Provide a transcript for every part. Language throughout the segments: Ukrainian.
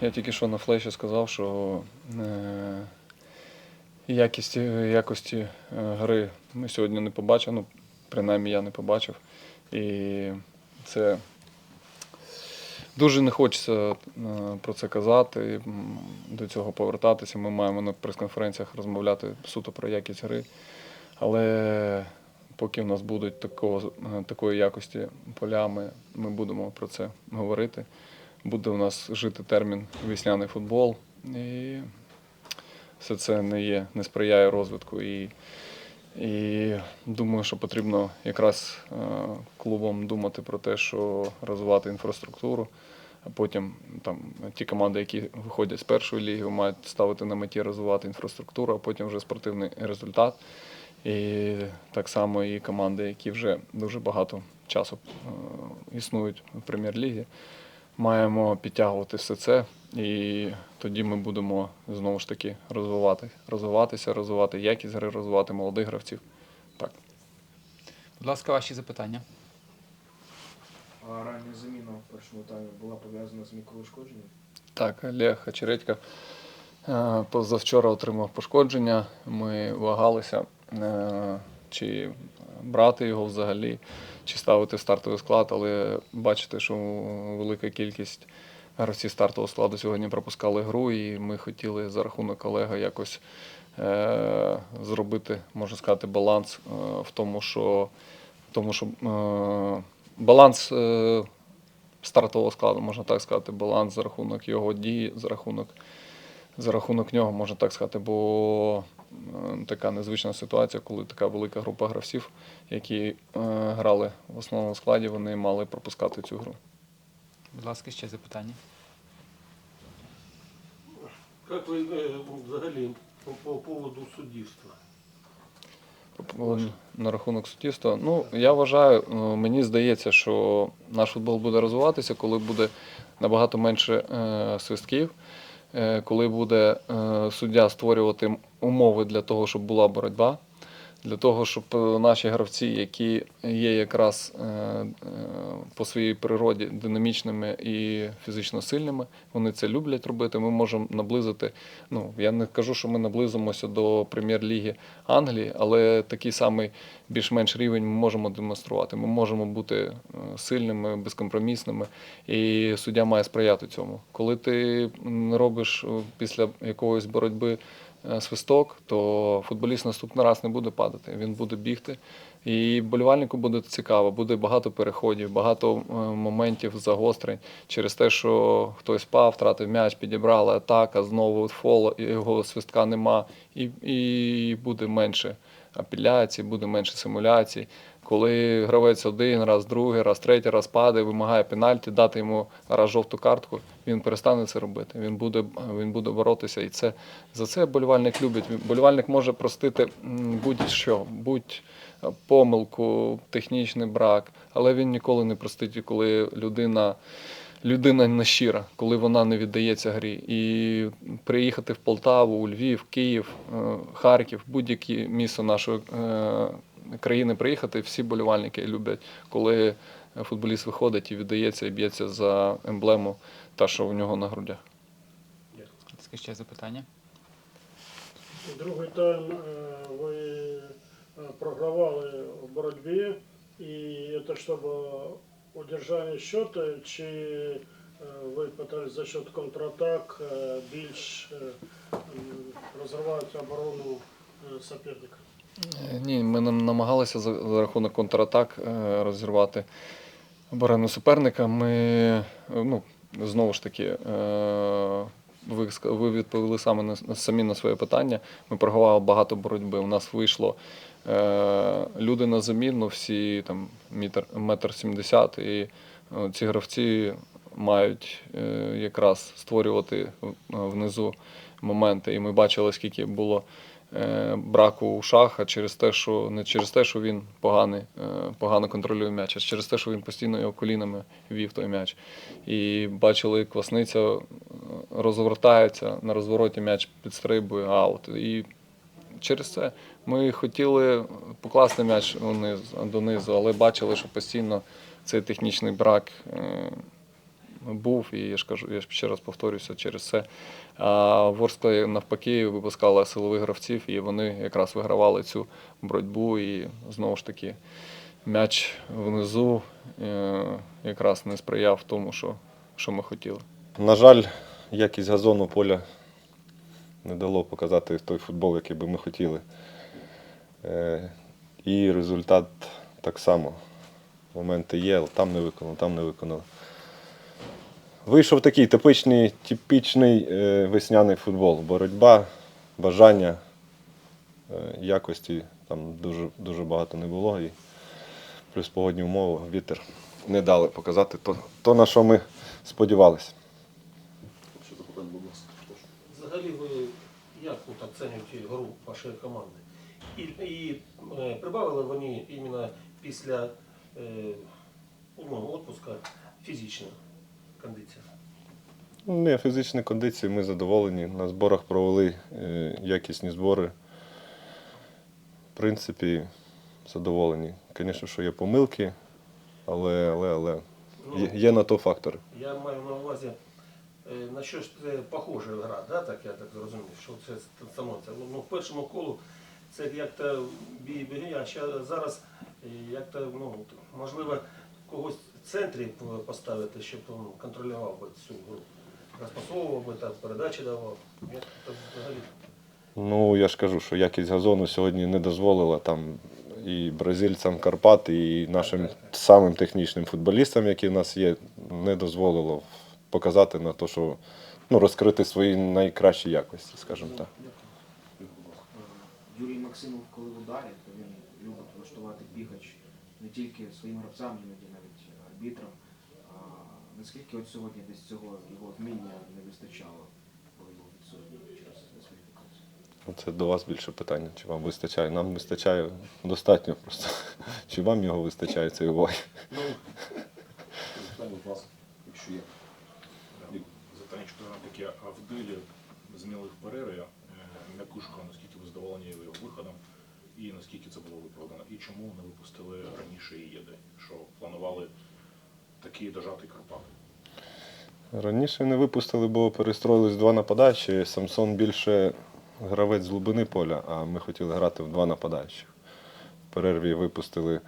я тільки що на флеші сказав, що е, якість, якості е, гри ми сьогодні не побачили, ну, принаймні я не побачив. І це дуже не хочеться е, про це казати, до цього повертатися. Ми маємо на прес-конференціях розмовляти суто про якість гри. Але поки в нас будуть такого, такої якості поля, ми будемо про це говорити. Буде у нас жити термін весняний футбол. І все це не є, не сприяє розвитку. І, і думаю, що потрібно якраз е, клубам думати про те, що розвивати інфраструктуру. А потім там ті команди, які виходять з першої ліги, мають ставити на меті розвивати інфраструктуру, а потім вже спортивний результат. І так само і команди, які вже дуже багато часу е, існують в прем'єр-лігі. Маємо підтягувати все це, і тоді ми будемо знову ж таки розвивати, розвиватися, розвивати якість гри, розвивати молодих гравців. Так. Будь ласка, ваші запитання. А рання заміна в першому таймі була пов'язана з мікроушкодженням? Так, Олег Хачередько е, позавчора отримав пошкодження. Ми вагалися, е, чи брати його взагалі, чи ставити стартовий склад, але бачите, що велика кількість гравців стартового складу сьогодні пропускали гру, і ми хотіли за рахунок Олега якось е, зробити, можна сказати, баланс е, в тому, що, в тому, що е, баланс. Е, стартового складу, можна так сказати, баланс за рахунок його дії, за рахунок, за рахунок нього, можна так сказати, бо така незвична ситуація, коли така велика група гравців, які е, грали в основному складі, вони мали пропускати цю гру. Будь ласка, ще запитання. Как вы э, взагалі по, по поводу суддівства? На рахунок суддівства. Ну, я вважаю, е, мені здається, що наш футбол буде розвиватися, коли буде набагато менше е, свистків, е, коли буде е, суддя створювати умови для того, щоб була боротьба, для того, щоб е, наші гравці, які є якраз е, е, по своїй природі динамічними і фізично сильними, вони це люблять робити. Ми можемо наблизити. Ну я не кажу, що ми наблизимося до прем'єр-ліги Англії, але такий самий більш-менш рівень ми можемо демонструвати. Ми можемо бути сильними, безкомпромісними, і суддя має сприяти цьому. Коли ти робиш після якоїсь боротьби свисток, то футболіст наступний раз не буде падати. Він буде бігти. І болівальнику буде цікаво, буде багато переходів, багато е, моментів загострень через те, що хтось пав, втратив м'яч, підібрали атака, знову фол, його свистка нема, і, і буде менше апеляцій, буде менше симуляцій. Коли гравець один раз, другий раз, третій раз падає, вимагає пенальті, дати йому раз жовту картку, він перестане це робити. Він буде, він буде боротися. І це за це болівальник любить. Болівальник може простити будь-що, будь помилку, технічний брак, але він ніколи не простить, коли людина. Людина не щира, коли вона не віддається грі. І приїхати в Полтаву, у Львів, Київ, е, Харків, будь-яке місто нашої е, країни приїхати, всі болівальники люблять, коли футболіст виходить і віддається і б'ється за емблему, та що у нього на грудях. Будь ще запитання. Другий тайм е, ви е, програвали в боротьбі, і це щоб удержання счету, чи е, ви пытались за счет контратак е, більш е, розривати оборону е, соперника? Ні, ми нам намагалися за, рахунок контратак е, розірвати оборону суперника. Ми е, ну, знову ж таки. Е, ви, відповіли саме на, самі на своє питання. Ми програвали багато боротьби. У нас вийшло люди на заміну, всі там метр, метр сімдесят, і ці гравці мають якраз створювати внизу моменти. І ми бачили, скільки було браку у шаха через те, що не через те, що він поганий, е, погано контролює м'яч, а через те, що він постійно його колінами вів той м'яч. І бачили, Квасниця е, розвертається, на розвороті м'яч підстрибує аут. І через це ми хотіли покласти м'яч униз, донизу, але бачили, що постійно цей технічний брак е, був, і я ж кажу, я ж ще раз повторюся через це. А Ворскла навпаки випускала силових гравців, і вони якраз вигравали цю боротьбу. І знову ж таки, м'яч внизу е, якраз не сприяв тому, що, що ми хотіли. На жаль, якість газону поля не дало показати той футбол, який би ми хотіли. Е, І результат так само. Моменти є, там не виконали, там не виконали. Вийшов такий типичний, типічний е, весняний футбол. Боротьба, бажання, е, якості там дуже, дуже багато не було. І плюс погодні умови, вітер не дали показати то, то на що ми сподівалися. Взагалі ви як тут оцінюєте гру вашої команди? І, і е, прибавили вони іменно після е, ну, відпуска фізична кондиція? Ну, Не, фізичні кондиції ми задоволені. На зборах провели е, якісні збори. В принципі, задоволені. Звісно, що є помилки, але, але, але Ну, є, є на то фактори. Я маю на увазі, е, на що ж це похожа гра, да? так я так зрозумів, що це становиться. Ну, в першому колу це як-то бій біги, а ще зараз е, як-то, ну, можливо, когось центрі поставити, щоб він контролював би цю гру. Розпасовував би, так, передачі давав. Як це взагалі? Ну, я ж кажу, що якість газону сьогодні не дозволила там і бразильцям Карпат, і нашим самим технічним футболістам, які в нас є, не дозволило показати на те, що ну, розкрити свої найкращі якості, скажімо так. Юрій Максимов, коли в ударі, то він любить влаштувати бігач не тільки своїм гравцям, іноді навіть арбітрам. А наскільки от сьогодні десь цього його вміння не вистачало, коли був відсутній через? Ну, Це до вас більше питання, чи вам вистачає. Нам вистачає достатньо просто. Чи вам його вистачає цієї уваги? Ну, Питання, будь ласка, якщо є. Запитання чотири таке, а в дилі зміли в перерві е, Мякушко, наскільки ви задоволені його виходом, і наскільки це було виправдано, і чому не випустили раніше Єди, що планували такий дожатий Карпат? Раніше не випустили, бо перестроїлись два нападаючі. Самсон більше гравець з глибини поля, а ми хотіли грати в два нападаючих. В перерві випустили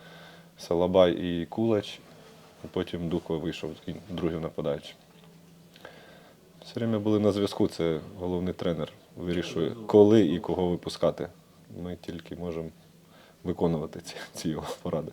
Салабай і Кулач, а потім Духо вийшов і другим нападаючим. Все время були на зв'язку, це головний тренер вирішує, коли і кого випускати. Ми тільки можемо виконувати ці, ці його поради.